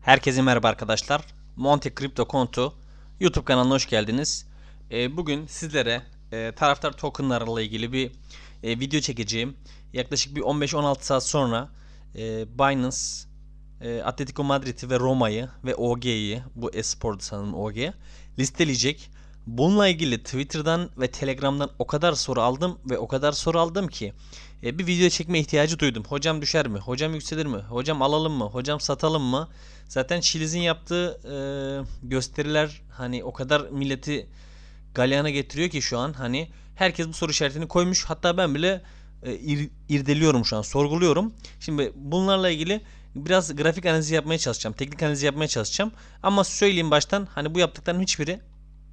Herkese merhaba arkadaşlar. Monte Crypto Kontu YouTube kanalına hoş geldiniz. Ee, bugün sizlere e, taraftar tokenlarla ilgili bir e, video çekeceğim. Yaklaşık bir 15-16 saat sonra e, Binance, Atletico Madrid'i ve Roma'yı ve OG'yi, bu Espor'du sanırım OG, listeleyecek. Bununla ilgili Twitter'dan ve Telegram'dan o kadar soru aldım ve o kadar soru aldım ki e, bir video çekme ihtiyacı duydum. Hocam düşer mi? Hocam yükselir mi? Hocam alalım mı? Hocam satalım mı? Zaten Chiliz'in yaptığı e, gösteriler hani o kadar milleti galyana getiriyor ki şu an hani herkes bu soru işaretini koymuş. Hatta ben bile e, ir- irdeliyorum şu an, sorguluyorum. Şimdi bunlarla ilgili biraz grafik analizi yapmaya çalışacağım. Teknik analizi yapmaya çalışacağım. Ama söyleyeyim baştan hani bu yaptıklarım hiçbiri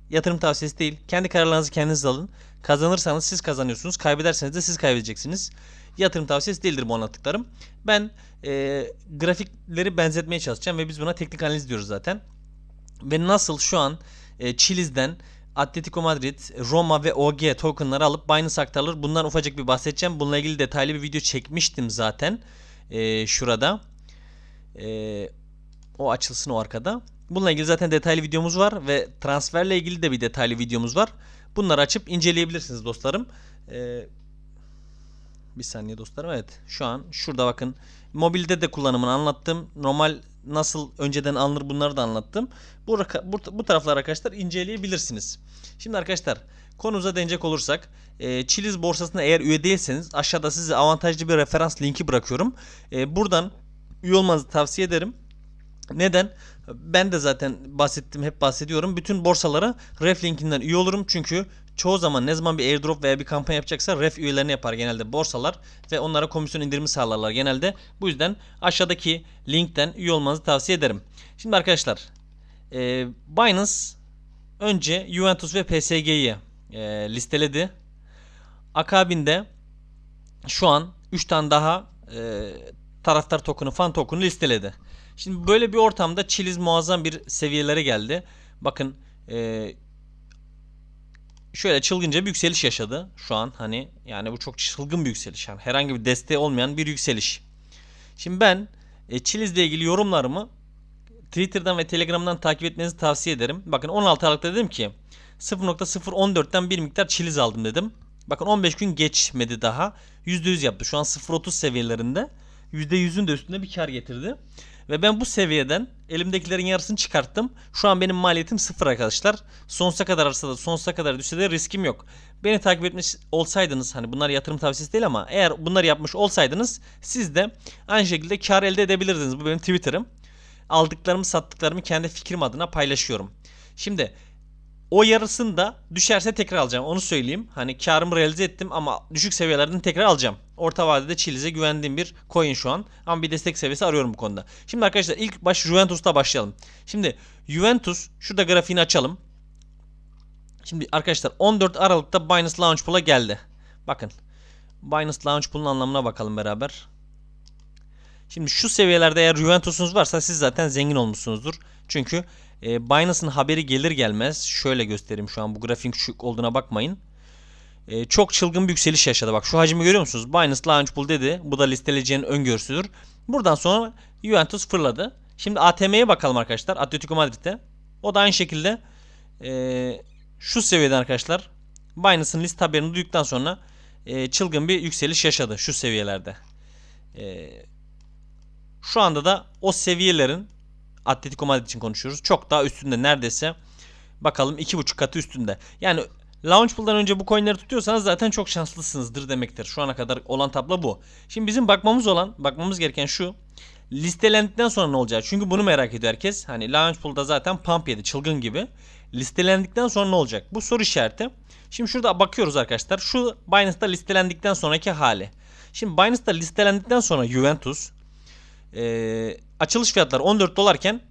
yatırım tavsiyesi değil. Kendi kararlarınızı kendiniz alın. Kazanırsanız siz kazanıyorsunuz. Kaybederseniz de siz kaybedeceksiniz. Yatırım tavsiyesi değildir bu anlattıklarım. Ben e, grafikleri benzetmeye çalışacağım ve biz buna teknik analiz diyoruz zaten. Ve nasıl şu an e, Chiliz'den Atletico Madrid, Roma ve OG tokenları alıp Binance aktarılır. Bundan ufacık bir bahsedeceğim. Bununla ilgili detaylı bir video çekmiştim zaten. E, şurada. E, o açılsın o arkada. Bununla ilgili zaten detaylı videomuz var ve transferle ilgili de bir detaylı videomuz var. Bunları açıp inceleyebilirsiniz dostlarım. Ee, bir saniye dostlarım. Evet şu an şurada bakın. Mobilde de kullanımını anlattım. Normal nasıl önceden alınır bunları da anlattım. Bu, bu, bu taraflar arkadaşlar inceleyebilirsiniz. Şimdi arkadaşlar konumuza değinecek olursak e, Chiliz borsasına eğer üye değilseniz aşağıda size avantajlı bir referans linki bırakıyorum. E, buradan üye olmanızı tavsiye ederim. Neden? Ben de zaten bahsettim, hep bahsediyorum. Bütün borsalara ref linkinden üye olurum. Çünkü çoğu zaman ne zaman bir airdrop veya bir kampanya yapacaksa ref üyelerini yapar genelde borsalar ve onlara komisyon indirimi sağlarlar genelde. Bu yüzden aşağıdaki linkten üye olmanızı tavsiye ederim. Şimdi arkadaşlar e, Binance önce Juventus ve PSG'yi e, listeledi. Akabinde şu an 3 tane daha e, taraftar tokenu, fan tokenu listeledi. Şimdi böyle bir ortamda Chiliz muazzam bir seviyelere geldi. Bakın e, şöyle çılgınca bir yükseliş yaşadı şu an hani yani bu çok çılgın bir yükseliş yani herhangi bir desteği olmayan bir yükseliş. Şimdi ben e, Chiliz ile ilgili yorumlarımı Twitter'dan ve Telegram'dan takip etmenizi tavsiye ederim. Bakın 16 Aralık'ta dedim ki 0.014'ten bir miktar Chiliz aldım dedim. Bakın 15 gün geçmedi daha. %100 yaptı. Şu an 0.30 seviyelerinde. %100'ün de üstünde bir kar getirdi. Ve ben bu seviyeden elimdekilerin yarısını çıkarttım. Şu an benim maliyetim sıfır arkadaşlar. Sonsuza kadar artsa da sonsuza kadar düşse de riskim yok. Beni takip etmiş olsaydınız hani bunlar yatırım tavsiyesi değil ama eğer bunları yapmış olsaydınız siz de aynı şekilde kar elde edebilirdiniz. Bu benim Twitter'ım. Aldıklarımı sattıklarımı kendi fikrim adına paylaşıyorum. Şimdi o yarısını da düşerse tekrar alacağım. Onu söyleyeyim. Hani karımı realize ettim ama düşük seviyelerden tekrar alacağım. Orta vadede Chiliz'e güvendiğim bir coin şu an. Ama bir destek seviyesi arıyorum bu konuda. Şimdi arkadaşlar ilk baş Juventus'ta başlayalım. Şimdi Juventus şurada grafiğini açalım. Şimdi arkadaşlar 14 Aralık'ta Binance Launch Pool'a geldi. Bakın. Binance Launch Pool'un anlamına bakalım beraber. Şimdi şu seviyelerde eğer Juventus'unuz varsa siz zaten zengin olmuşsunuzdur. Çünkü e, Binance'ın haberi gelir gelmez şöyle göstereyim şu an bu grafiğin küçük olduğuna bakmayın. E, çok çılgın bir yükseliş yaşadı. Bak şu hacmi görüyor musunuz? Binance Launch Pool dedi. Bu da listeleyeceğin öngörüsüdür. Buradan sonra Juventus fırladı. Şimdi ATM'ye bakalım arkadaşlar. Atletico Madrid'e. O da aynı şekilde e, şu seviyeden arkadaşlar Binance'ın list haberini duyduktan sonra e, çılgın bir yükseliş yaşadı şu seviyelerde. E, şu anda da o seviyelerin Atletico Madrid için konuşuyoruz. Çok daha üstünde neredeyse bakalım 2.5 katı üstünde. Yani Launch Pool'dan önce bu coinleri tutuyorsanız zaten çok şanslısınızdır demektir. Şu ana kadar olan tablo bu. Şimdi bizim bakmamız olan, bakmamız gereken şu. Listelendikten sonra ne olacak? Çünkü bunu merak ediyor herkes. Hani Launch Pool'da zaten pump yedi çılgın gibi. Listelendikten sonra ne olacak? Bu soru işareti. Şimdi şurada bakıyoruz arkadaşlar. Şu Binance'da listelendikten sonraki hali. Şimdi Binance'da listelendikten sonra Juventus e, açılış fiyatları 14 dolarken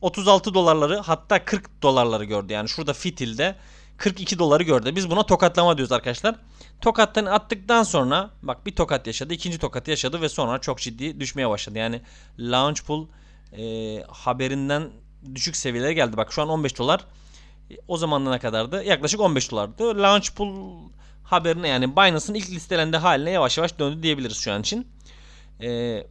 36 dolarları hatta 40 dolarları gördü. Yani şurada fitilde 42 doları gördü. Biz buna tokatlama diyoruz arkadaşlar. Tokattan attıktan sonra bak bir tokat yaşadı, ikinci tokat yaşadı ve sonra çok ciddi düşmeye başladı. Yani launch pool e, haberinden düşük seviyelere geldi. Bak şu an 15 dolar. O zamandan ne kadardı? Yaklaşık 15 dolardı. Launch pool haberine yani Binance'ın ilk listelendiği haline yavaş yavaş döndü diyebiliriz şu an için. E,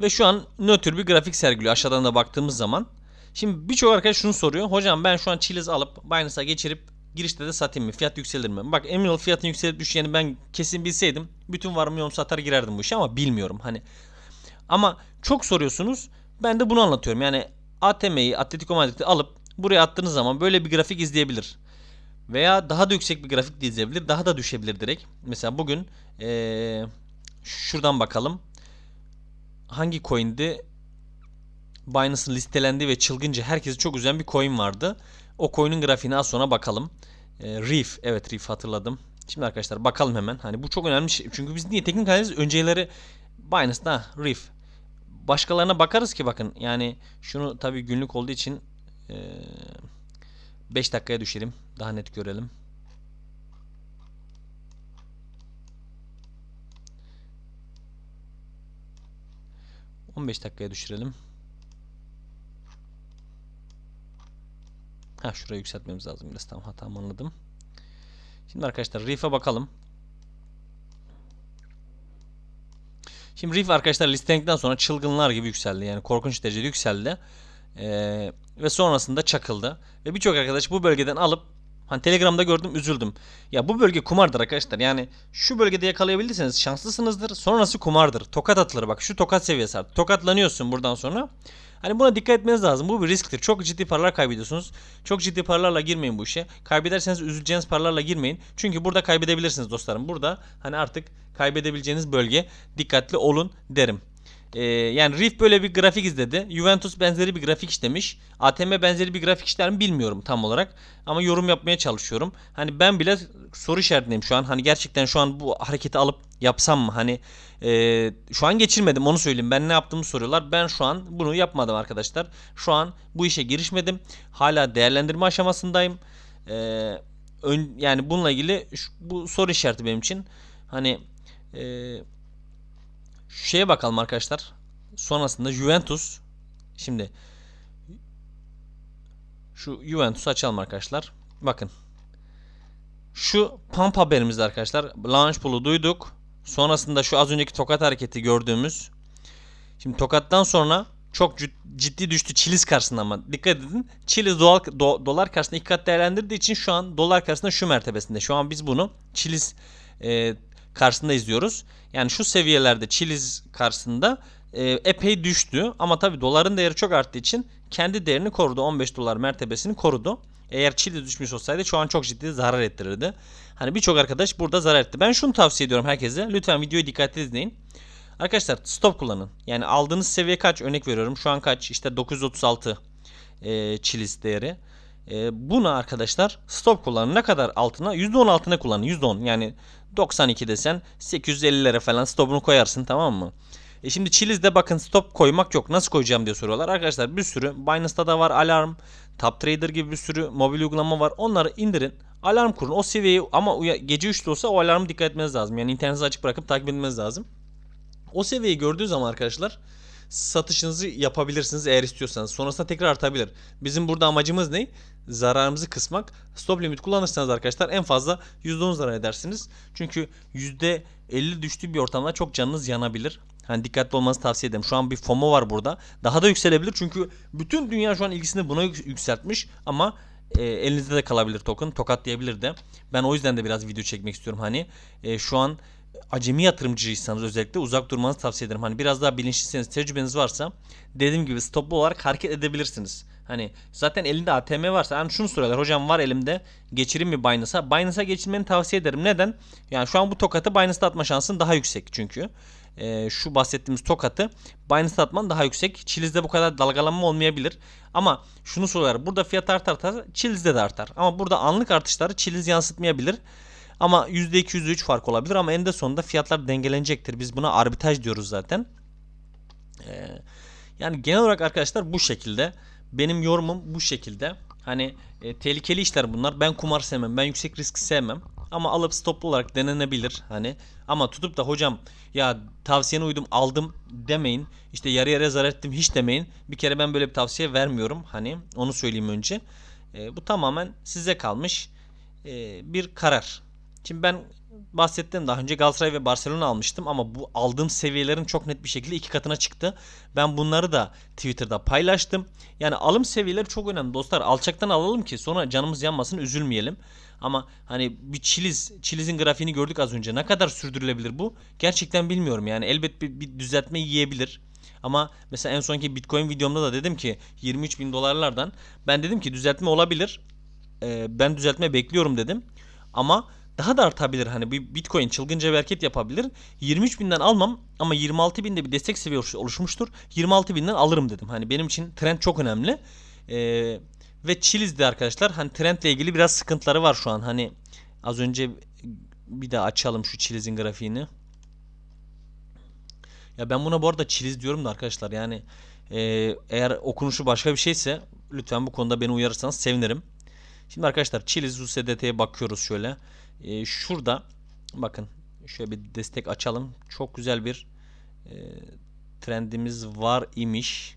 Ve şu an nötr bir grafik sergiliyor aşağıdan da baktığımız zaman. Şimdi birçok arkadaş şunu soruyor. Hocam ben şu an Chiliz alıp Binance'a geçirip girişte de satayım mı? Fiyat yükselir mi? Bak emin fiyatın yükselip düşeceğini ben kesin bilseydim bütün varımı yoğum satar girerdim bu işe ama bilmiyorum. Hani ama çok soruyorsunuz. Ben de bunu anlatıyorum. Yani ATM'yi Atletico Madrid'i alıp buraya attığınız zaman böyle bir grafik izleyebilir. Veya daha da yüksek bir grafik de izleyebilir. Daha da düşebilir direkt. Mesela bugün ee, şuradan bakalım. Hangi coin'di? Binance'ın listelendiği ve çılgınca herkesi çok üzen bir coin vardı. O coin'in grafiğine az sonra bakalım. E, Reef. Evet Reef hatırladım. Şimdi arkadaşlar bakalım hemen. Hani bu çok önemli şey. Çünkü biz niye teknik analiz önceleri Binance'da Reef. Başkalarına bakarız ki bakın. Yani şunu tabii günlük olduğu için 5 dakikaya düşelim. Daha net görelim. ...15 dakikaya düşürelim. Ha şurayı yükseltmemiz lazım biraz. Tamam hatamı anladım. Şimdi arkadaşlar Reef'e bakalım. Şimdi Reef arkadaşlar listelendikten sonra çılgınlar gibi yükseldi. Yani korkunç derecede yükseldi. Ee, ve sonrasında çakıldı. Ve birçok arkadaş bu bölgeden alıp hani Telegram'da gördüm üzüldüm. Ya bu bölge kumardır arkadaşlar. Yani şu bölgede yakalayabildiyseniz şanslısınızdır. Sonrası kumardır. Tokat atılır bak. Şu tokat seviyesi artık. Tokatlanıyorsun buradan sonra. Hani buna dikkat etmeniz lazım. Bu bir risktir. Çok ciddi paralar kaybediyorsunuz. Çok ciddi paralarla girmeyin bu işe. Kaybederseniz üzüleceğiniz paralarla girmeyin. Çünkü burada kaybedebilirsiniz dostlarım. Burada hani artık kaybedebileceğiniz bölge dikkatli olun derim. Ee, yani Reef böyle bir grafik izledi. Juventus benzeri bir grafik işlemiş. ATM benzeri bir grafik işler mi bilmiyorum tam olarak. Ama yorum yapmaya çalışıyorum. Hani ben bile soru işaretindeyim şu an. Hani gerçekten şu an bu hareketi alıp yapsam mı? Hani e, şu an geçirmedim onu söyleyeyim. Ben ne yaptığımı soruyorlar. Ben şu an bunu yapmadım arkadaşlar. Şu an bu işe girişmedim. Hala değerlendirme aşamasındayım. E, ön, yani bununla ilgili şu, bu soru işareti benim için. Hani eee şu şeye bakalım arkadaşlar. Sonrasında Juventus. Şimdi şu Juventus açalım arkadaşlar. Bakın. Şu pump haberimizde arkadaşlar. Launch pool'u duyduk. Sonrasında şu az önceki tokat hareketi gördüğümüz. Şimdi tokattan sonra çok ciddi düştü Çiliz karşısında ama dikkat edin. Çiliz dolar, do, dolar karşısında iki kat değerlendirdiği için şu an dolar karşısında şu mertebesinde. Şu an biz bunu Çiliz e, karşısında izliyoruz. Yani şu seviyelerde Chiliz karşısında e, epey düştü. Ama tabi doların değeri çok arttığı için kendi değerini korudu. 15 dolar mertebesini korudu. Eğer Chiliz düşmüş olsaydı şu an çok ciddi zarar ettirirdi. Hani birçok arkadaş burada zarar etti. Ben şunu tavsiye ediyorum herkese. Lütfen videoyu dikkatli izleyin. Arkadaşlar stop kullanın. Yani aldığınız seviye kaç? Örnek veriyorum. Şu an kaç? İşte 936 e, Chiliz değeri. E, buna arkadaşlar stop kullanın. Ne kadar altına? %10 altına kullanın. %10 yani 92 desen 850'lere falan stopunu koyarsın tamam mı? E şimdi Chiliz'de bakın stop koymak yok. Nasıl koyacağım diye soruyorlar. Arkadaşlar bir sürü Binance'da da var alarm. Top Trader gibi bir sürü mobil uygulama var. Onları indirin. Alarm kurun. O seviyeyi ama gece 3'te olsa o alarmı dikkat etmeniz lazım. Yani interneti açık bırakıp takip etmeniz lazım. O seviyeyi gördüğü zaman arkadaşlar satışınızı yapabilirsiniz eğer istiyorsanız. Sonrasında tekrar artabilir. Bizim burada amacımız ne? Zararımızı kısmak. Stop limit kullanırsanız arkadaşlar en fazla %10 zarar edersiniz. Çünkü %50 düştüğü bir ortamda çok canınız yanabilir. Hani dikkatli olmanızı tavsiye ederim. Şu an bir FOMO var burada. Daha da yükselebilir çünkü bütün dünya şu an ilgisini buna yükseltmiş ama e, elinizde de kalabilir token. Tokat diyebilir de. Ben o yüzden de biraz video çekmek istiyorum. Hani e, şu an acemi yatırımcıysanız özellikle uzak durmanızı tavsiye ederim. Hani biraz daha bilinçlisiniz, tecrübeniz varsa dediğim gibi stoplu olarak hareket edebilirsiniz. Hani zaten elinde ATM varsa hani şunu soruyorlar hocam var elimde geçireyim mi Binance'a? Binance'a geçirmeni tavsiye ederim. Neden? Yani şu an bu tokatı Binance'da atma şansın daha yüksek çünkü. Ee, şu bahsettiğimiz tokatı Binance'da atman daha yüksek. Chiliz'de bu kadar dalgalanma olmayabilir. Ama şunu soruyorlar. Burada fiyat artar artar Chiliz'de de artar. Ama burada anlık artışları Chiliz yansıtmayabilir. Ama %2 %3 fark olabilir ama eninde sonunda fiyatlar dengelenecektir. Biz buna arbitraj diyoruz zaten. Ee, yani genel olarak arkadaşlar bu şekilde. Benim yorumum bu şekilde. Hani e, tehlikeli işler bunlar. Ben kumar sevmem. Ben yüksek risk sevmem. Ama alıp stoplu olarak denenebilir. Hani ama tutup da hocam ya tavsiyene uydum aldım demeyin. İşte yarı yarıya zarar ettim hiç demeyin. Bir kere ben böyle bir tavsiye vermiyorum. Hani onu söyleyeyim önce. E, bu tamamen size kalmış e, bir karar. Şimdi ben bahsettim daha önce Galatasaray ve Barcelona almıştım ama bu aldığım seviyelerin çok net bir şekilde iki katına çıktı. Ben bunları da Twitter'da paylaştım. Yani alım seviyeleri çok önemli dostlar. Alçaktan alalım ki sonra canımız yanmasın üzülmeyelim. Ama hani bir Chiliz, Chiliz'in grafiğini gördük az önce. Ne kadar sürdürülebilir bu? Gerçekten bilmiyorum yani. Elbet bir, bir düzeltme yiyebilir. Ama mesela en sonki Bitcoin videomda da dedim ki 23 bin dolarlardan ben dedim ki düzeltme olabilir. Ee, ben düzeltme bekliyorum dedim. Ama daha da artabilir. Hani bir Bitcoin çılgınca bir hareket yapabilir. 23 binden almam ama 26 binde bir destek seviyesi oluşmuştur. 26 binden alırım dedim. Hani benim için trend çok önemli. Ee, ve Chiliz'de arkadaşlar hani trendle ilgili biraz sıkıntıları var şu an. Hani az önce bir daha açalım şu Chiliz'in grafiğini. Ya ben buna bu arada Chiliz diyorum da arkadaşlar yani e, eğer okunuşu başka bir şeyse lütfen bu konuda beni uyarırsanız sevinirim. Şimdi arkadaşlar Chiliz USDT'ye bakıyoruz şöyle. E, şurada bakın şöyle bir destek açalım. Çok güzel bir e, trendimiz var imiş.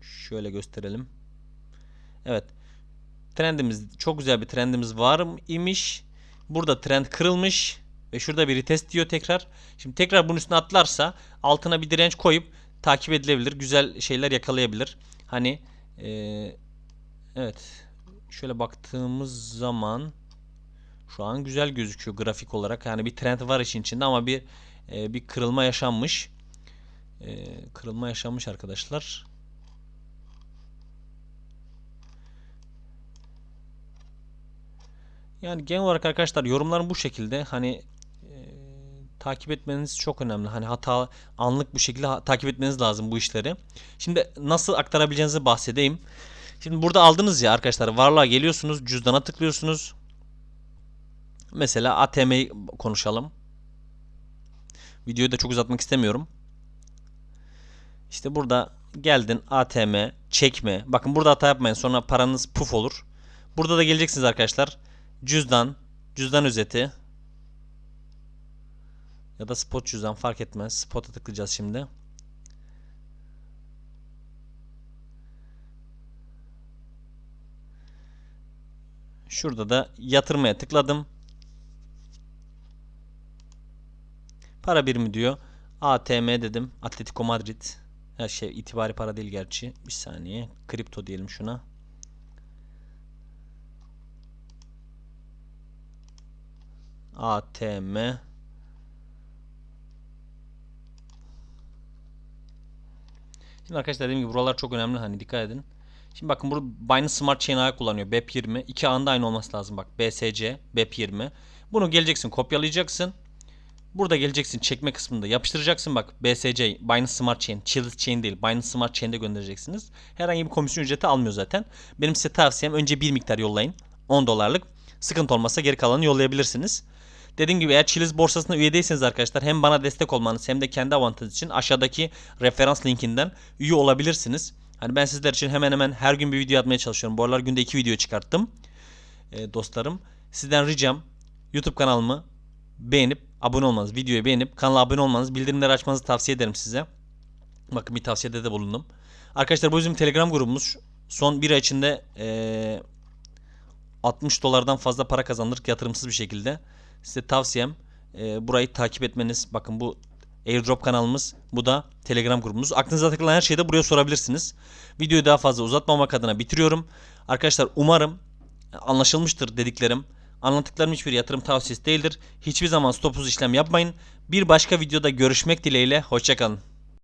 Şöyle gösterelim. Evet. Trendimiz çok güzel bir trendimiz var imiş. Burada trend kırılmış ve şurada bir retest diyor tekrar. Şimdi tekrar bunun üstüne atlarsa altına bir direnç koyup takip edilebilir. Güzel şeyler yakalayabilir. Hani e, evet şöyle baktığımız zaman şu an güzel gözüküyor grafik olarak. Yani bir trend var işin içinde ama bir e, bir kırılma yaşanmış. E, kırılma yaşanmış arkadaşlar. Yani genel olarak arkadaşlar yorumlarım bu şekilde. Hani e, takip etmeniz çok önemli. Hani hata anlık bu şekilde takip etmeniz lazım bu işleri. Şimdi nasıl aktarabileceğinizi bahsedeyim. Şimdi burada aldınız ya arkadaşlar varlığa geliyorsunuz cüzdana tıklıyorsunuz. Mesela ATM'yi konuşalım. Videoyu da çok uzatmak istemiyorum. İşte burada geldin ATM çekme. Bakın burada hata yapmayın sonra paranız puf olur. Burada da geleceksiniz arkadaşlar. Cüzdan, cüzdan özeti ya da spot cüzdan fark etmez. Spot'a tıklayacağız şimdi. Şurada da yatırmaya tıkladım. Para birimi diyor. ATM dedim. Atletico Madrid. Her şey itibari para değil gerçi. Bir saniye. Kripto diyelim şuna. ATM Şimdi arkadaşlar dediğim gibi buralar çok önemli hani dikkat edin. Şimdi bakın burada Binance Smart Chain ağı kullanıyor. BEP20. İki ağında aynı olması lazım bak. BSC, BEP20. Bunu geleceksin kopyalayacaksın. Burada geleceksin çekme kısmında yapıştıracaksın bak BSC, Binance Smart Chain, Chiliz Chain değil. Binance Smart Chain'de göndereceksiniz. Herhangi bir komisyon ücreti almıyor zaten. Benim size tavsiyem önce bir miktar yollayın. 10 dolarlık. Sıkıntı olmazsa geri kalanını yollayabilirsiniz. Dediğim gibi eğer Chiliz borsasına üye değilseniz arkadaşlar hem bana destek olmanız hem de kendi avantajınız için aşağıdaki referans linkinden üye olabilirsiniz. Hani ben sizler için hemen hemen her gün bir video atmaya çalışıyorum. Bu aralar günde iki video çıkarttım. Ee, dostlarım sizden ricam YouTube kanalımı beğenip abone olmanız, videoyu beğenip kanala abone olmanız, bildirimleri açmanızı tavsiye ederim size. Bakın bir tavsiyede de bulundum. Arkadaşlar bu bizim Telegram grubumuz. Son bir ay içinde ee, 60 dolardan fazla para kazandık yatırımsız bir şekilde. Size tavsiyem e, burayı takip etmeniz. Bakın bu Airdrop kanalımız. Bu da Telegram grubumuz. Aklınıza takılan her şeyi de buraya sorabilirsiniz. Videoyu daha fazla uzatmamak adına bitiriyorum. Arkadaşlar umarım anlaşılmıştır dediklerim. Anlattıklarım hiçbir yatırım tavsiyesi değildir. Hiçbir zaman stopsuz işlem yapmayın. Bir başka videoda görüşmek dileğiyle. Hoşçakalın.